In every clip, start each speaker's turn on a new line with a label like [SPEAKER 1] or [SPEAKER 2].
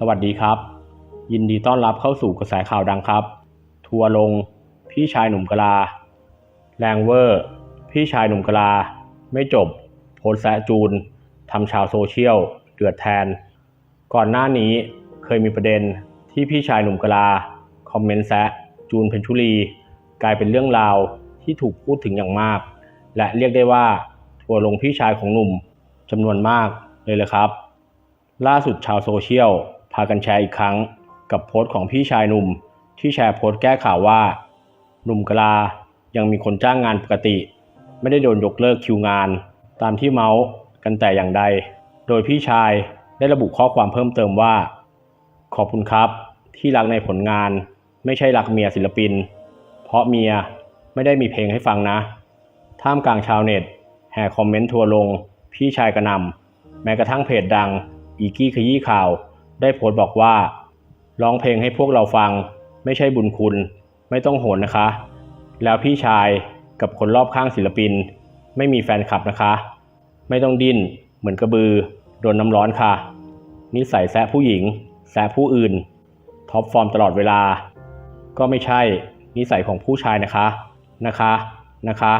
[SPEAKER 1] สวัสดีครับ ยินดีต้อนรับเข้าสู่กระแสข่าวดังครับ ทัวร์ลง พี่ชายหนุ่มกลา แรงเวอร์ พี่ชายหนุ่มกลา ไม่จบ โพสแซจูนทำชาวโซเชียลเดือดแทน ก่อนหน้านี้เคยมีประเด็นที่พี่ชายหนุ่มกลา คอมเมนต์แซจูนเพญชุลี กลายเป็นเรื่องราวที่ถูกพูดถึงอย่างมาก และเรียกได้ว่า ทัวร์ลงพี่ชายของหนุ่มจำนวนมากเลยเลยครับ ล่าสุดชาวโซเชียล พากันแชร์อีกครั้งกับโพสต์ของพี่ชายหนุ่ม ที่แชร์โพสต์แก้ข่าวว่า หนุ่มกลายังมีคนจ้างงานปกติ ไม่ได้โดนยกเลิกคิวงาน ตามที่เมาส์กันแต่อย่างใด โดยพี่ชายได้ระบุข้อความเพิ่มเติมว่า ขอบคุณครับที่รักในผลงาน ไม่ใช่รักเมียศิลปิน เพราะเมียไม่ได้มีเพลงให้ฟังนะ ท่ามกลางชาวเน็ต แห่คอมเมนต์ทัวลง พี่ชายกระนำแม้กระทั่งเพจดัง อีกี้ขยี้ข่าว ได้โพสต์บอกว่าร้องเพลงให้พวกเราฟัง ไม่ใช่บุญคุณ ไม่ต้องโหนนะคะ แล้วพี่ชายกับคนรอบข้างศิลปิน ไม่มีแฟนคลับนะคะ ไม่ต้องดิ้น เหมือนกระบือ โดนน้ำร้อนค่ะ นิสัยแซะผู้หญิง แซะผู้อื่น ท็อปฟอร์มตลอดเวลา ก็ไม่ใช่ นิสัยของผู้ชายนะคะ นะคะ นะคะ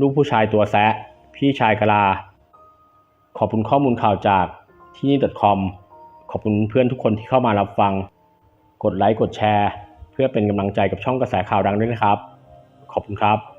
[SPEAKER 1] ลูกผู้ชายตัวแซะ พี่ชายกะลา ขอบคุณข้อมูลข่าวจากที่นี่ .com ขอบคุณเพื่อนทุกคนที่เข้ามารับฟัง กดไลค์กดแชร์ เพื่อเป็นกำลังใจกับช่องกระแสข่าวดังด้วยนะครับ ขอบคุณครับ